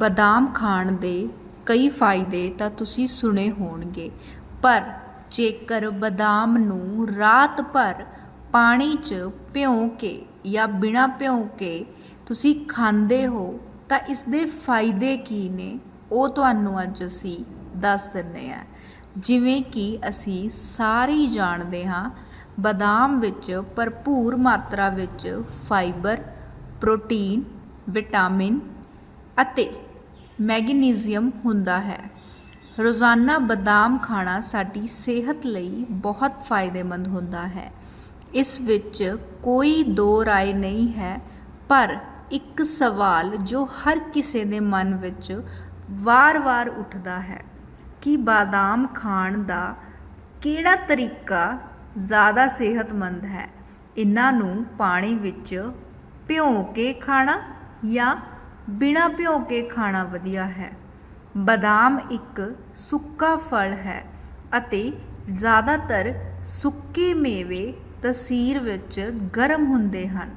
ਬਦਾਮ ਖਾਣ ਦੇ ਕਈ ਫਾਇਦੇ ਤਾਂ ਤੁਸੀਂ ਸੁਣੇ ਹੋਣਗੇ। ਪਰ ਜੇਕਰ ਬਦਾਮ ਨੂੰ ਰਾਤ ਭਰ ਪਾਣੀ 'ਚ ਭਿਉਂ ਕੇ ਜਾਂ ਬਿਨਾਂ ਭਿਉਂ ਕੇ ਤੁਸੀਂ ਖਾਂਦੇ ਹੋ, ਤਾਂ ਇਸ ਦੇ ਫਾਇਦੇ ਕੀ ਨੇ? ਉਹ ਤੁਹਾਨੂੰ ਅੱਜ ਅਸੀਂ ਦੱਸ ਦਿੰਨੇ ਆ ਜਿਵੇਂ ਕਿ ਅਸੀਂ ਸਾਰੇ ਹੀ ਜਾਣਦੇ ਹਾਂ, ਬਦਾਮ ਵਿੱਚ ਭਰਪੂਰ ਮਾਤਰਾ ਵਿੱਚ ਫਾਈਬਰ ਪ੍ਰੋਟੀਨ ਵਿਟਾਮਿਨ ਅਤੇ ਮੈਗਨੀਜ਼ੀਅਮ ਹੁੰਦਾ ਹੈ। ਰੋਜ਼ਾਨਾ ਬਦਾਮ ਖਾਣਾ ਸਾਡੀ ਸਿਹਤ ਲਈ ਬਹੁਤ ਫਾਇਦੇਮੰਦ ਹੁੰਦਾ ਹੈ। ਇਸ ਵਿੱਚ ਕੋਈ ਦੋ ਰਾਏ ਨਹੀਂ ਹੈ, ਪਰ ਇੱਕ ਸਵਾਲ ਜੋ ਹਰ ਕਿਸੇ ਦੇ ਮਨ ਵਿੱਚ ਵਾਰ-ਵਾਰ ਉੱਠਦਾ ਹੈ ਕਿ ਬਾਦਾਮ ਖਾਣ ਦਾ ਕਿਹੜਾ ਤਰੀਕਾ ਜ਼ਿਆਦਾ ਸਿਹਤਮੰਦ ਹੈ? ਇਹਨਾਂ ਨੂੰ ਪਾਣੀ ਵਿੱਚ ਭਿਓ ਕੇ ਖਾਣਾ ਜਾਂ ਬਿਨਾਂ ਭਿਉਂ ਕੇ ਖਾਣਾ ਵਧੀਆ ਹੈ। ਬਦਾਮ ਇੱਕ ਸੁੱਕਾ ਫਲ ਹੈ ਅਤੇ ਜ਼ਿਆਦਾਤਰ ਸੁੱਕੇ ਮੇਵੇ ਤਸੀਰ ਵਿੱਚ ਗਰਮ ਹੁੰਦੇ ਹਨ।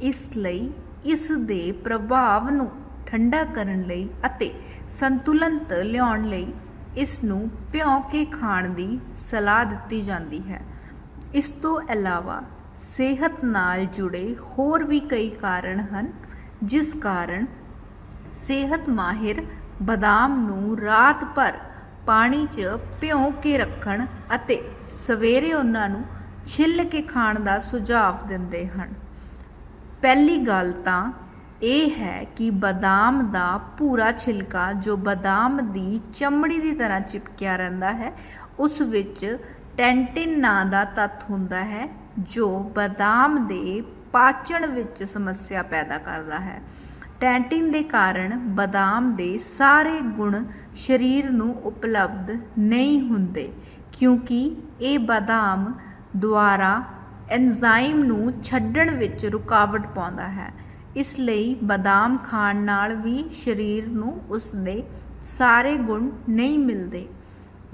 ਇਸ ਲਈ ਇਸ ਦੇ ਪ੍ਰਭਾਵ ਨੂੰ ਠੰਡਾ ਕਰਨ ਲਈ ਅਤੇ ਸੰਤੁਲਨਤ ਲਿਆਉਣ ਲਈ ਇਸ ਨੂੰ ਭਿਉਂ ਕੇ ਖਾਣ ਦੀ ਸਲਾਹ ਦਿੱਤੀ ਜਾਂਦੀ ਹੈ। ਇਸ ਤੋਂ ਇਲਾਵਾ ਸਿਹਤ ਨਾਲ ਜੁੜੇ ਹੋਰ ਵੀ ਕਈ ਕਾਰਨ ਹਨ, ਜਿਸ ਕਾਰਨ ਸਿਹਤ ਮਾਹਿਰ ਬਦਾਮ ਨੂੰ ਰਾਤ ਭਰ ਪਾਣੀ 'ਚ ਭਿਓ ਕੇ ਰੱਖਣ ਅਤੇ ਸਵੇਰੇ ਉਹਨਾਂ ਨੂੰ ਛਿੱਲ ਕੇ ਖਾਣ ਦਾ ਸੁਝਾਅ ਦਿੰਦੇ ਹਨ। ਪਹਿਲੀ ਗੱਲ ਤਾਂ ਇਹ ਹੈ ਕਿ ਬਦਾਮ ਦਾ ਪੂਰਾ ਛਿਲਕਾ ਜੋ ਬਦਾਮ ਦੀ ਚਮੜੀ ਦੀ ਤਰ੍ਹਾਂ ਚਿਪਕਿਆ ਰਹਿੰਦਾ ਹੈ, ਉਸ ਵਿੱਚ ਟੈਂਟਿਨ ਨਾਂ ਦਾ ਤੱਤ ਹੁੰਦਾ ਹੈ, ਜੋ ਬਦਾਮ ਦੇ ਪਾਚਣ ਵਿੱਚ ਸਮੱਸਿਆ ਪੈਦਾ ਕਰਦਾ ਹੈ। ਟੈਂਟਿਨ ਦੇ ਕਾਰਨ ਬਦਾਮ ਦੇ ਸਾਰੇ ਗੁਣ ਸਰੀਰ ਨੂੰ ਉਪਲਬਧ ਨਹੀਂ ਹੁੰਦੇ, ਕਿਉਂਕਿ ਇਹ ਬਦਾਮ ਦੁਆਰਾ ਐਂਜ਼ਾਈਮ ਨੂੰ ਛੱਡਣ ਵਿੱਚ ਰੁਕਾਵਟ ਪਾਉਂਦਾ ਹੈ। ਇਸ ਲਈ ਬਦਾਮ ਖਾਣ ਨਾਲ ਵੀ ਸਰੀਰ ਨੂੰ ਉਸ ਦੇ ਸਾਰੇ ਗੁਣ ਨਹੀਂ ਮਿਲਦੇ।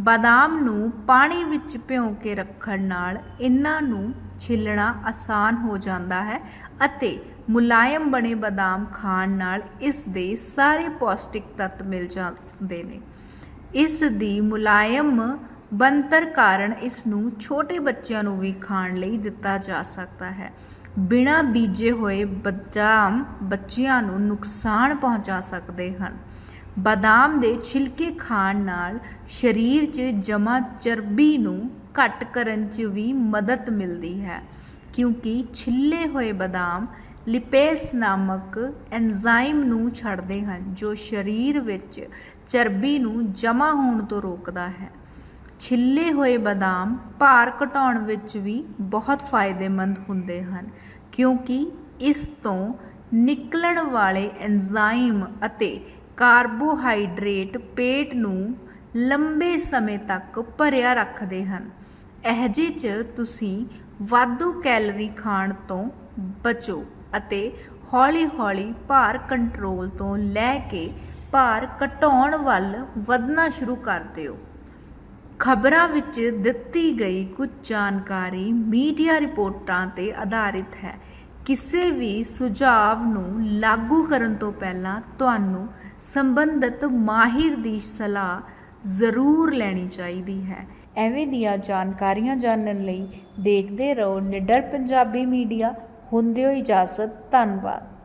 ਬਦਾਮ ਨੂੰ ਪਾਣੀ ਵਿੱਚ ਭਿਉਂ ਕੇ ਰੱਖਣ ਨਾਲ ਇਹਨਾਂ ਨੂੰ ਛਿੱਲਣਾ ਆਸਾਨ ਹੋ ਜਾਂਦਾ ਹੈ ਅਤੇ ਮੁਲਾਇਮ ਬਣੇ ਬਦਾਮ ਖਾਣ ਨਾਲ ਇਸ ਦੇ ਸਾਰੇ ਪੌਸ਼ਟਿਕ ਤੱਤ ਮਿਲ ਜਾਂਦੇ ਨੇ। ਇਸ ਦੀ ਮੁਲਾਇਮ ਬਣਤਰ ਕਾਰਨ ਇਸ ਨੂੰ ਛੋਟੇ ਬੱਚਿਆਂ ਨੂੰ ਵੀ ਖਾਣ ਲਈ ਦਿੱਤਾ ਜਾ ਸਕਦਾ ਹੈ। ਬਿਨਾਂ ਬੀਜੇ ਹੋਏ ਬਦਾਮ ਬੱਚਿਆਂ ਨੂੰ ਨੁਕਸਾਨ ਪਹੁੰਚਾ ਸਕਦੇ ਹਨ। ਬਦਾਮ ਦੇ ਛਿਲਕੇ ਖਾਣ ਨਾਲ ਸਰੀਰ 'ਚ ਜਮ੍ਹਾਂ ਚਰਬੀ ਨੂੰ ਘੱਟ ਕਰਨ 'ਚ ਵੀ ਮਦਦ ਮਿਲਦੀ ਹੈ, ਕਿਉਂਕਿ ਛਿੱਲੇ ਹੋਏ ਬਦਾਮ ਲਿਪੇਸ ਨਾਮਕ ਐਂਜ਼ਾਈਮ ਨੂੰ ਛੱਡਦੇ ਹਨ, ਜੋ ਸਰੀਰ ਵਿੱਚ ਚਰਬੀ ਨੂੰ ਜਮ੍ਹਾਂ ਹੋਣ ਤੋਂ ਰੋਕਦਾ ਹੈ। ਛਿੱਲੇ ਹੋਏ ਬਦਾਮ ਭਾਰ ਘਟਾਉਣ ਵਿੱਚ ਵੀ ਬਹੁਤ ਫਾਇਦੇਮੰਦ ਹੁੰਦੇ ਹਨ, ਕਿਉਂਕਿ ਇਸ ਤੋਂ ਨਿਕਲਣ ਵਾਲੇ ਐਂਜ਼ਾਈਮ ਅਤੇ ਕਾਰਬੋਹਾਈਡਰੇਟ ਪੇਟ ਨੂੰ ਲੰਬੇ ਸਮੇਂ ਤੱਕ ਭਰਿਆ ਰੱਖਦੇ ਹਨ। ਅਹਜੇ 'ਚ ਤੁਸੀਂ ਵਾਧੂ ਕੈਲਰੀ ਖਾਣ ਤੋਂ ਬਚੋ ਅਤੇ ਹੌਲੀ-ਹੌਲੀ ਭਾਰ ਕੰਟਰੋਲ ਤੋਂ ਲੈ ਕੇ ਭਾਰ ਘਟਾਉਣ ਵੱਲ ਵਧਣਾ ਸ਼ੁਰੂ ਕਰ ਦਿਓ। ਖਬਰਾਂ ਵਿੱਚ ਦਿੱਤੀ ਗਈ ਕੁਝ ਜਾਣਕਾਰੀ ਮੀਡੀਆ ਰਿਪੋਰਟਾਂ ਤੇ ਆਧਾਰਿਤ ਹੈ। ਕਿਸੇ ਵੀ ਸੁਝਾਅ ਨੂੰ ਲਾਗੂ ਕਰਨ ਤੋਂ ਪਹਿਲਾਂ ਤੁਹਾਨੂੰ ਸੰਬੰਧਿਤ ਮਾਹਿਰ ਦੀ ਸਲਾਹ ਜ਼ਰੂਰ ਲੈਣੀ ਚਾਹੀਦੀ ਹੈ। ਐਵੇਂ ਦੀਆਂ ਜਾਣਕਾਰੀਆਂ ਜਾਣਨ ਲਈ ਦੇਖਦੇ ਰਹੋ ਨਿਡਰ ਪੰਜਾਬੀ ਮੀਡੀਆ। ਹੁੰਦੇ ਹੋ ਇਜਾਜ਼ਤ, ਧੰਨਵਾਦ।